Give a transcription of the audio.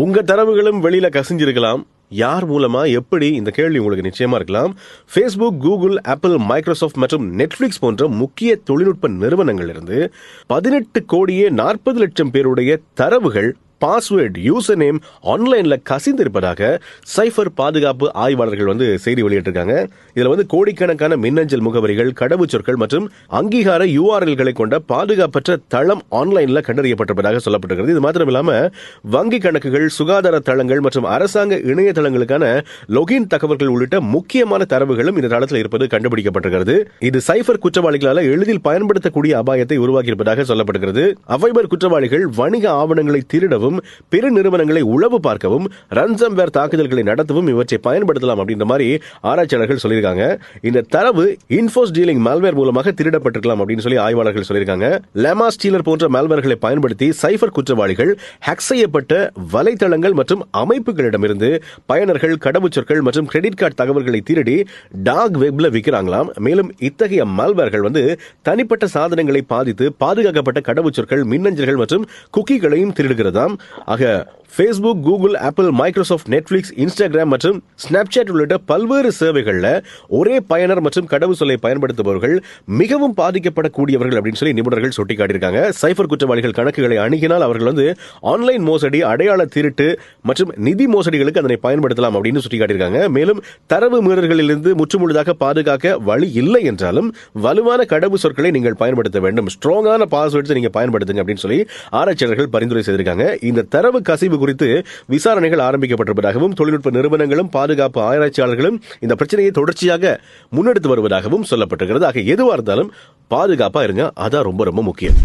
உங்க தரவுகளும் வெளியில கசிஞ்சிருக்கலாம். யார் மூலமா எப்படி இந்த கேள்வி உங்களுக்கு நிச்சயமா இருக்கலாம். ஃபேஸ்புக் கூகுள் ஆப்பிள் மைக்ரோசாஃப்ட் மற்றும் நெட்ஃபிளிக்ஸ் போன்ற முக்கிய தொழில்நுட்ப நிறுவனங்கள் இருந்து பதினெட்டு கோடியே நாற்பது லட்சம் பேருடைய தரவுகள் பாஸ்வேர்ட் யூசர் நேம் ஆன்லைனில் கசிந்திருப்பதாக சைஃபர் பாதுகாப்பு ஆய்வாளர்கள் வந்து செய்தி வெளியிட்டிருக்காங்க. இதில் வந்து கோடிக்கணக்கான மின்னஞ்சல் முகவரிகள் கடவுச்சொற்கள் மற்றும் அங்கீகார யூஆர்எல்களை கொண்ட பாதுகாப்பற்ற தளம் ஆன்லைனில் கண்டறியப்பட்டிருப்பதாக சொல்லப்பட்டிருக்கிறது. இது மாத்திரம் இல்லாமல் வங்கி கணக்குகள் சுகாதார தளங்கள் மற்றும் அரசாங்க இணையதளங்களுக்கான லொகின் தகவல்கள் உள்ளிட்ட முக்கியமான தரவுகளும் இந்த தளத்தில் இருப்பது கண்டுபிடிக்கப்பட்டிருக்கிறது. இது சைஃபர் குற்றவாளிகளால் எளிதில் பயன்படுத்தக்கூடிய அபாயத்தை உருவாக்கியிருப்பதாக சொல்லப்படுகிறது அவைபர் குற்றவாளிகள் வணிக ஆவணங்களை திருடவும் பிற நிறுவனங்களை உளவு பார்க்கவும் ரன்சம்வேர் தாக்குதல்களை நடத்தவும் இவற்றை பயன்படுத்தலாம் அப்படின்ற மாதிரி ஆராய்ச்சியாளர்கள் சொல்லியிருக்காங்க. இந்த தரவு இன்ஃபோஸ் டீலிங் மால்வேர் மூலமாக திருடப்பட்டிருக்கலாம் அப்படின்னு சொல்லி ஆய்வாளர்கள் சொல்லியிருக்காங்க. லெமா ஸ்டீலர் போன்ற மால்வேர்களை பயன்படுத்தி சைபர் குற்றவாளிகள் ஹேக் செய்யப்பட்ட வலைத்தளங்கள் மற்றும் அமைப்புகளிடமிருந்து பயனர்கள் கடவுச்சொற்கள் மற்றும் கிரெடிட் கார்டு தகவல்களை திருடி டாக் வெப்ல விற்கிறாங்களாம் மேலும் இத்தகைய மால்வேர்கள் வந்து தனிப்பட்ட சாதனங்களை பாதித்து பாதுகாக்கப்பட்ட கடவுச்சொற்கள் மின்னஞ்சல்கள் மற்றும் குக்கிகளையும் திருடுகிறதாம். ஆக Facebook Google Apple Microsoft Netflix Instagram மற்றும் ஸ்னாப்சாட் உள்ளிட்ட பல்வேறு சேவைகளில் ஒரே பயனர் மற்றும் கடவுள் சொல்லை பயன்படுத்துபவர்கள் மிகவும் பாதிக்கப்படக்கூடியவர்கள் அப்படின்னு சொல்லி நிபுணர்கள் சுட்டிக்காட்டியிருக்காங்க. சைபர் குற்றவாளிகள் கணக்குகளை அணுகினால் அவர்கள் வந்து ஆன்லைன் மோசடி அடையாள திருட்டு மற்றும் நிதி மோசடிகளுக்கு அதனை பயன்படுத்தலாம் அப்படின்னு சுட்டிக்காட்டியிருக்காங்க. மேலும் தரவு மீறல்களிலிருந்து முற்றுமுழுதாக பாதுகாக்க வழி இல்லை என்றாலும் வலுவான கடவு சொற்களை நீங்கள் பயன்படுத்த வேண்டும். ஸ்ட்ராங்கான பாஸ்வேர்ட்ஸை நீங்க பயன்படுத்துங்க அப்படின்னு சொல்லி ஆராய்ச்சியாளர்கள் பரிந்துரை செய்திருக்காங்க. இந்த தரவு கசிவு குறித்து விசாரணைகள் ஆரம்பிக்கப்பட்டிருப்பதாகவும் தொழில்நுட்ப நிறுவனங்களும் பாதுகாப்பு ஆராய்ச்சியாளர்களும் இந்த பிரச்சனையை தொடர்ச்சியாக முன்னெடுத்து வருவதாகவும் சொல்லப்பட்டிருக்கிறது. ஆக எதுவாக இருந்தாலும் பாதுகாப்பா இருங்க. அதான் ரொம்ப ரொம்ப முக்கியம்.